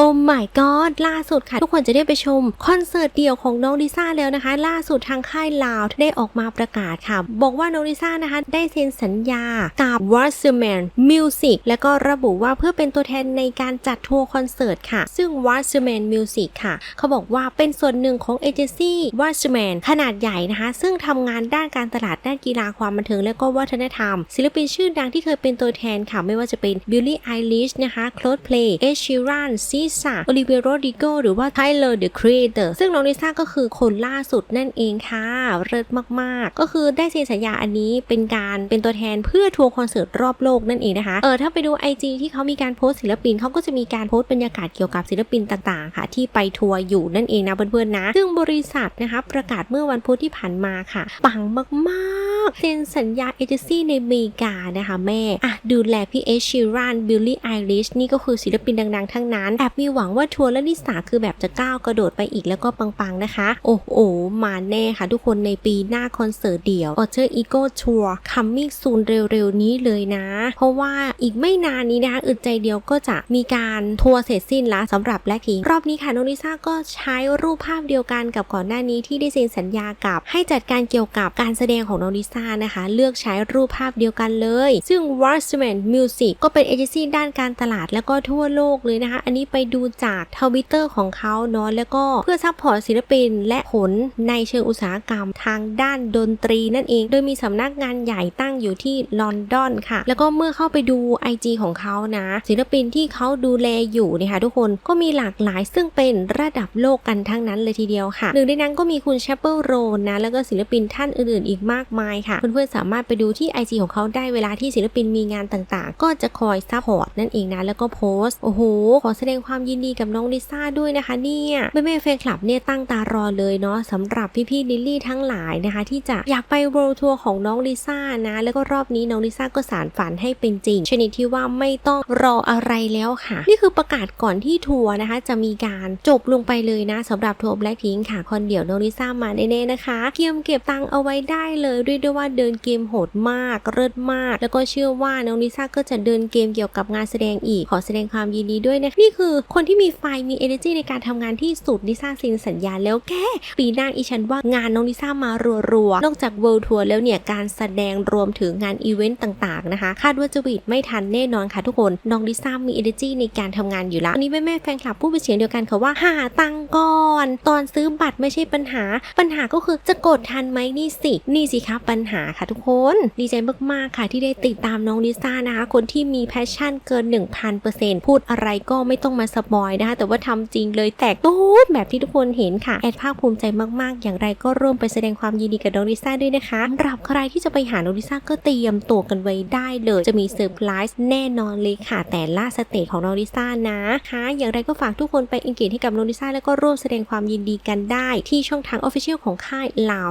โอ้ my god ล่าสุดค่ะ ทุกคนจะได้ไปชมคอนเสิร์ตเดี่ยวของน้องลิซ่าแล้วนะคะ ล่าสุดทางค่ายลาวได้ออกมาประกาศค่ะ บอกว่าน้องลิซ่านะคะ ได้เซ็นสัญญากับ w a s m a n Music และก็ระบุว่าเพื่อเป็นตัวแทนในการจัดทัวร์คอนเสิร์ตค่ะ ซึ่ง w a s m a n Music ค่ะ เขาบอกว่าเป็นส่วนหนึ่งของเอเจนซี่ w a s m a n ขนาดใหญ่นะคะ ซึ่งทำงานด้านการตลาดด้านกีฬาความบันเทิงและก็วัฒนธรรม ศิลปินชื่อดังที่เคยเป็นตัวแทนค่ะไม่ว่าจะเป็น Billie Eilish นะคะ Coldplay Ed Sheeran SZA Olivia Rodrigo หรือว่า Tyler the Creator ซึ่งน้องลิซ่าก็คือคนล่าสุดนั่นเองค่ะเลิศมากๆ ก็คือได้เซ็นสัญญาอันนี้เป็นการเป็นตัวแทนเพื่อทัวร์คอนเสิร์ตรอบโลกนั่นเองนะคะเออถ้าไปดู IG ที่เขามีการโพสศิลปินเขาก็จะมีการโพสบรรยากาศเกี่ยวกับศิลปินต่างๆ ค่ะ ที่ไปทัวร์อยู่นั่นเองนะเพื่อนๆนะ ซึ่งบริษัทนะคะประกาศเมื่อวันพุธที่ผ่านมาค่ะ ปังมากๆเซ็นสัญญาเอเจนซี่ในอเมริกานะคะแม่อะดูแลพี่เอชชิรันบิลลี่ไอริชนี่ก็คือศิลปินดังๆ ทั้งนั้นแอบมีหวังว่าทัวร์และนิสาคือแบบจะก้าวกระโดดไปอีกแล้วก็ปังๆนะคะ โอ้โห มาแน่ค่ะทุกคนในปีหน้าคอนเสิร์ตเดี่ยว o อ t e r Ego Tour Coming Soon เร็วๆนี้เลยนะ เพราะว่าอีกไม่นานนี้นะคะอึดใจเดียวก็จะมีการทัวร์เสร็จสิ้นแล้วสำหรับแบล็คพิงรอบนี้ค่ะน้องลิซ่าก็ใช้รูปภาพเดียวกันกับก่อนหน้านี้ที่ได้เซ็นสัญญากับ ให้จัดการเกี่ยวกับการแสดงของน้องลิซ่านะคะ เลือกใช้รูปภาพเดียวกันเลย ซึ่ง w a r s m a n Music ก็เป็นเอเจนซี่ด้านการตลาดแล้วก็ทั่วโลกเลยนะคะ อันนี้ไปดูจากทวิตเตอร์ของเขาเนาะแล้วก็เพื่อซัพพอร์ตศิลปินและผลในเชิงอุตสาหกรรมทางด้านดนตรีนั่นเอง โดยมีสำนักงานใหญ่ตั้งอยู่ที่ลอนดอนค่ะ แล้วก็เมื่อเข้าไปดู IG ของเขานะ ศิลปินที่เขาดูแลอยู่นี่ยค่ะทุกคนก็มีหลากหลายซึ่งเป็นระดับโลกกันทั้งนั้นเลยทีเดียวค่ะ หนึ่งในนั้นก็มีคุณแชปเปิลโรนนะแล้วก็ศิลปินท่านอื่นๆ อีกมากมายค่ะ เพื่อนๆสามารถไปดูที่ IG ของเขาได้เวลาที่ศิลปินมีงานต่างๆ ก็จะคอยซัพพอร์ตนั่นเองนะแล้วก็โพสต์โอ้โหขอแสดงความยินดีกับน้องลิซ่าด้วยนะคะเนี่ยแม่ๆแฟนคลับเนี่ยตั้งตารอเลยเนาะสำหรับพี่ๆลิลลี่ทั้งหลายนะคะ ที่จะอยากไป World Tour ของน้องลิซ่านะแล้วก็รอบนี้น้องลิซ่าก็สารฝันให้เป็นจริงชนิดที่ว่าไม่ต้องรออะไรแล้วค่ะ นี่คือประกาศก่อนที่ทัวร์นะคะ จะมีการจบลงไปเลยนะสำหรับทัวร์ Blackpink ค่ะคนเดียวน้องลิซ่ามาแน่ๆนะคะเตรียมเก็บตังค์เอาไว้ได้เลยเรียกได้ว่าเดินเกมโหดมากเลิศมาก แล้วก็เชื่อว่าน้องลิซ่าก็จะเดินเกมเกี่ยวกับงานแสดงอีก ขอแสดงความยินดีด้วยนะ นี่คือคนที่มีไฟมี energy ในการทำงานที่สุดลิซ่าซ็นสัญญาแล้วแกปีหน้าอีฉันว่างานน้องลิซ่ามารัวๆ นอกจาก World Tour แล้วเนี่ย การแสดงรวมถึงงานอีเวนต์ต่างๆนะคะ คาดว่าจะวีดไม่ทันแน่นอนค่ะทุกคน น้องลิซ่ามี energy ในการทำงานอยู่แล้ว อันนี้แม่แม่แฟนคลับพูดเป็นเสียงเดียวกันค่ะว่าหาตังก่อน ตอนซื้อบัตรไม่ใช่ปัญหา ปัญหาก็คือจะกดทันไหมนี่สิ นี่สิคะปัญหาค่ะทุกคน ดีใจมากๆค่ะที่ได้ติดตามน้องลิซ่านะคะ คนที่มีแพชชั่นเกิน 1000%พูดอะไรก็ไม่ต้องมาสปอยนะคะ แต่ว่าทำจริงเลยแตกตู้แบบที่ทุกคนเห็นค่ะ แอดภาคภูมิใจมากๆ อย่างไรก็ร่วมไปแสดงความยินดีกับน้องลิซ่าด้วยนะคะสำหรับใครที่จะไปหาน้องลิซ่าก็เตรียมตัวกันไว้ได้เลย จะมีเซอร์ไพรส์แน่นอนเลยค่ะ แต่ล่าสเตจของน้องลิซ่านะคะอย่างไรก็ฝากทุกคนไปอินเกจให้กับน้องลิซ่าแล้วก็ร่วมแสดงความยินดีกันได้ที่ช่องทางออฟฟิเชียลของค่ายลาว